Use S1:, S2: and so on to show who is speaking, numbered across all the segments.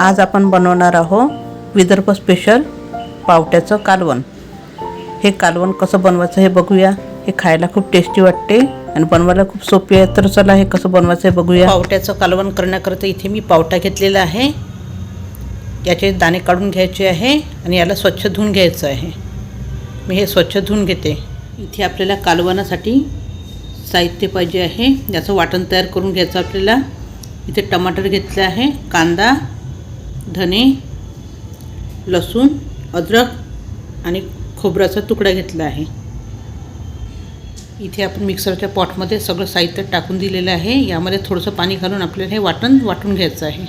S1: आज आपण बनवणार आहोत विदर्भ स्पेशल पावट्याचं कालवण. हे कालवण कसं बनवायचं हे बघूया. हे खायला खूप टेस्टी वाटते आणि बनवायला खूप सोपी आहे. तर चला हे कसं बनवायचं हे बघूया. पावट्याचं कालवण करण्याकरता इथे मी पावटा घेतलेला आहे. याचे दाणे काढून घ्यायचे आहे आणि याला स्वच्छ धुवून घ्यायचं आहे. मी हे स्वच्छ धुवून घेते. इथे आपल्याला कालवणासाठी साहित्य पाहिजे आहे. याचं वाटण तयार करून घ्यायचं आपल्याला. इथे टमाटर घेतले आहे कांदा धने लसूण अद्रक आणि खोबऱ्याचा तुकडा घेतला आहे. इथे आपण मिक्सरच्या पॉटमध्ये सगळं साहित्य टाकून दिलेलं आहे. यामध्ये थोडंसं पाणी घालून आपल्याला हे वाटण वाटून घ्यायचं आहे.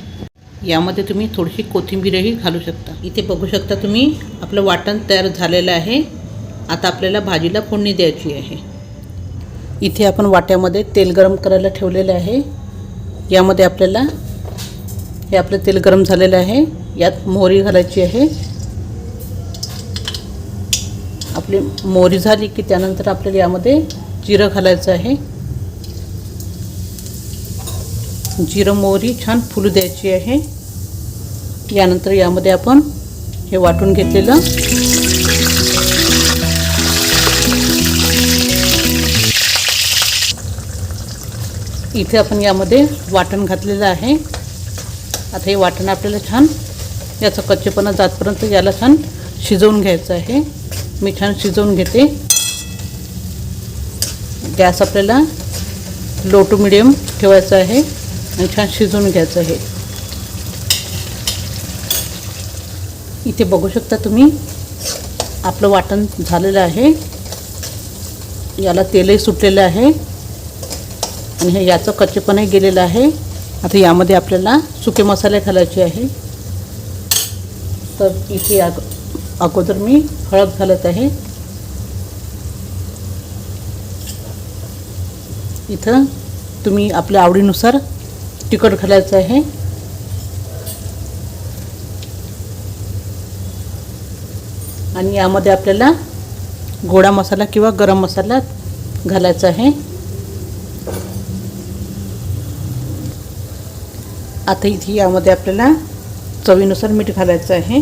S1: यामध्ये तुम्ही थोडीशी कोथिंबीरही घालू शकता. इथे बघू शकता तुम्ही आपलं वाटण तयार झालेलं आहे. आता आपल्याला भाजीला फोडणी द्यायची आहे. इथे आपण वाट्यामध्ये तेल गरम करायला ठेवलेलं आहे. यामध्ये आपल्याला हे आपलं तेल गरम झालेलं आहे. यात मोहरी घालायची आहे. आपली मोहरी झाली की त्यानंतर आपल्याला यामध्ये जिरं घालायचं आहे. जिरं मोहरी छान फुलू द्यायची आहे. यानंतर यामध्ये आपण हे वाटून घेतलेलं इथे आपण यामध्ये वाटण घातलेलं आहे. आता हे वाटण आपल्याला छान याचा कच्चेपणा जातपर्यंत याला छान शिजवून घ्यायचं आहे. मी छान शिजवून घेते. गॅस आपल्याला लो टू मिडियम ठेवायचा आहे आणि छान शिजवून घ्यायचं आहे. इथे बघू शकता तुम्ही आपलं वाटण झालेलं आहे. याला तेलही सुटलेलं आहे. आणि हे याचं कच्चेपणही गेलेलं आहे. आता यामध्ये आपल्याला सुके मसाले घालायचे आहे. तर इथे अग अगोदर मी हळद घालत आहे. इथं तुम्ही आपल्या आवडीनुसार तिखट घालायचं आहे. आणि यामध्ये आपल्याला गोडा मसाला किंवा गरम मसाला घालायचा आहे. आता इथे यामध्ये आपल्याला चवीनुसार मीठ घालायचं आहे.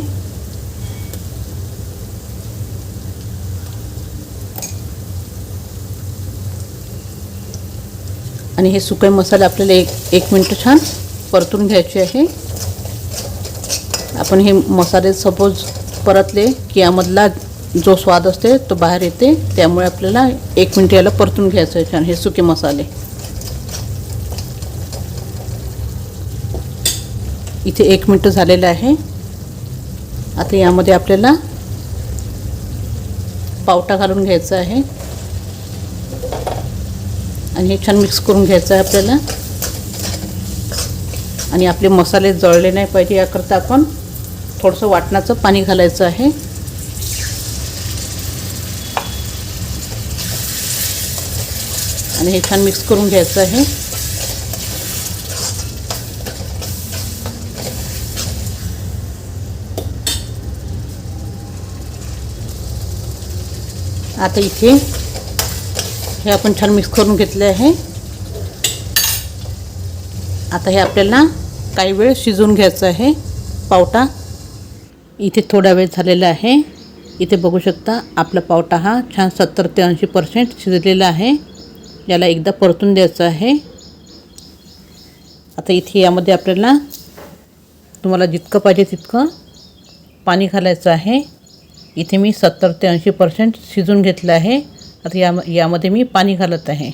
S1: आणि हे सुके मसाले आपल्याला एक एक मिनटं छान परतून घ्यायचे आहे. आपण हे मसाले सपोज परतले की यामधला जो स्वाद असते तो बाहेर येते त्यामुळे आपल्याला एक मिनटं याला परतून घ्यायचं आहे छान हे सुके मसाले. इथे एक मिनटं झालेलं आहे. आता यामध्ये आपल्याला पावटा घालून घ्यायचा आहे. आणि हे छान मिक्स करून घ्यायचं आहे आपल्याला. आणि आपले मसाले जळले नाही पाहिजे याकरता आपण थोडंसं वाटणाचं पाणी घालायचं आहे. आणि हे छान मिक्स करून घ्यायचं आहे. आता इथे हे आपण छान मिक्स करून घेतले आहे. आता हे आपल्याला काही वेळ शिजवून घ्यायचं आहे. पावटा इथे थोडा वेळ झालेला आहे. इथे बघू शकता आपला पावटा हा छान सत्तर ते ऐंशी पर्सेंट शिजलेला आहे. याला एकदा परतून द्यायचं आहे. आता इथे यामध्ये आपल्याला तुम्हाला जितकं पाहिजे तितकं पाणी घालायचं आहे. इथे मी सत्तर ते ऐंशी पर्सेंट शिजून घेतलं आहे. आता या यामध्ये मी पाणी घालत आहे.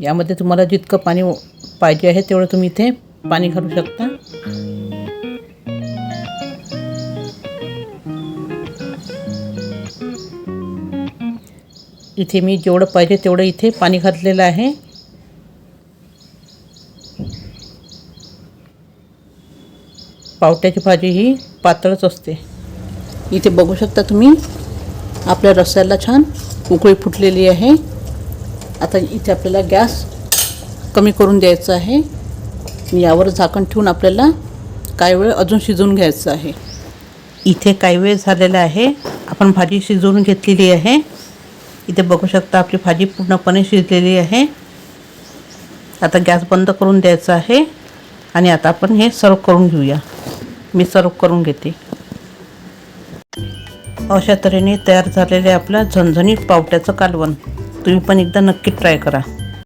S1: यामध्ये तुम्हाला जितकं पाणी पाहिजे आहे तेवढं तुम्ही इथे पाणी घालू शकता. इथे मी जेवढं पाहिजे तेवढं इथे पाणी घातलेलं आहे. पावट्याची भाजी ही पातळच असते. इथे बघू शकता तुम्ही. आपल्या रस्स्याला छान उकळी फुटलेली आहे. आता इथे आपल्याला गॅस कमी करून द्यायचा आहे. यावर झाकण ठेवून आपल्याला काही वेळ अजून शिजवून घ्यायचं आहे. इथे काही वेळ झालेला आहे. आपण भाजी शिजवून घेतलेली आहे. इथे बघू शकता आपली भाजी पूर्णपणे शिजलेली आहे. आता गॅस बंद करून द्यायचा आहे. आणि आता आपण हे सर्व करून घेऊया. मी सर्व करून घेते. अशा तऱ्हेने तयार झालेले आपलं झणझणीत पावट्याचं कालवण. तुम्ही पण एकदा नक्की ट्राय करा.